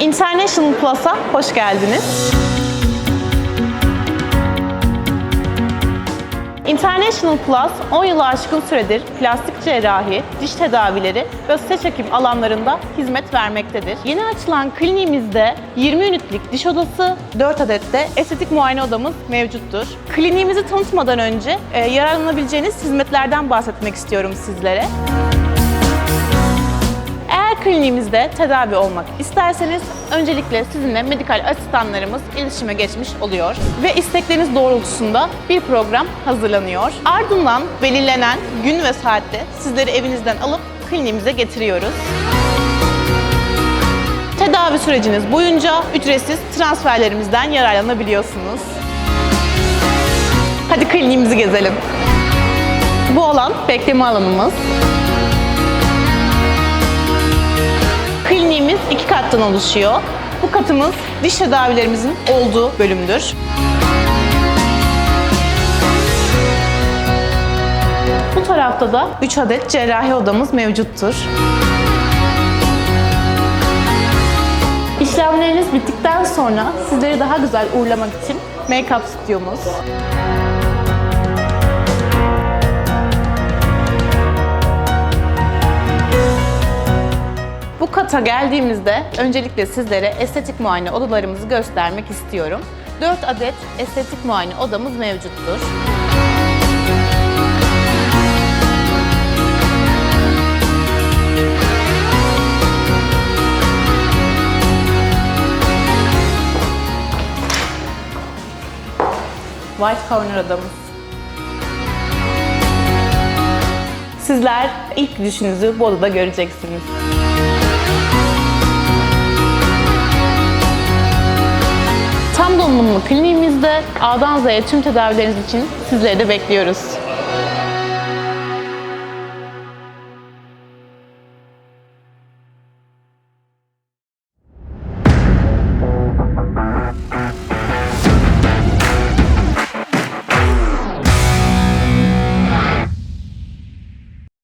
International Plus'a hoş geldiniz. International Plus 10 yılı aşkın süredir plastik cerrahi, diş tedavileri ve saç ekim alanlarında hizmet vermektedir. Yeni açılan kliniğimizde 20 ünitlik diş odası, 4 adet de estetik muayene odamız mevcuttur. Kliniğimizi tanıtmadan önce e, yararlanabileceğiniz hizmetlerden bahsetmek istiyorum sizlere. Eğer kliniğimizde tedavi olmak isterseniz öncelikle sizinle medikal asistanlarımız iletişime geçmiş oluyor ve istekleriniz doğrultusunda bir program hazırlanıyor. Ardından belirlenen gün ve saatte sizleri evinizden alıp kliniğimize getiriyoruz. Tedavi süreciniz boyunca ücretsiz transferlerimizden yararlanabiliyorsunuz. Hadi kliniğimizi gezelim. Bu alan bekleme alanımız. Kliniğimiz iki kattan oluşuyor. Bu katımız diş tedavilerimizin olduğu bölümdür. Bu tarafta da 3 adet cerrahi odamız mevcuttur. İşlemleriniz bittikten sonra sizleri daha güzel uğurlamak için make-up stüdyomuz. Bu geldiğimizde öncelikle sizlere estetik muayene odalarımızı göstermek istiyorum. 4 adet estetik muayene odamız mevcuttur. White Corner odamız. Sizler ilk düşünüzü bu odada göreceksiniz. Tam donanımlı kliniğimizde A'dan Z'ye tüm tedavileriniz için sizleri de bekliyoruz.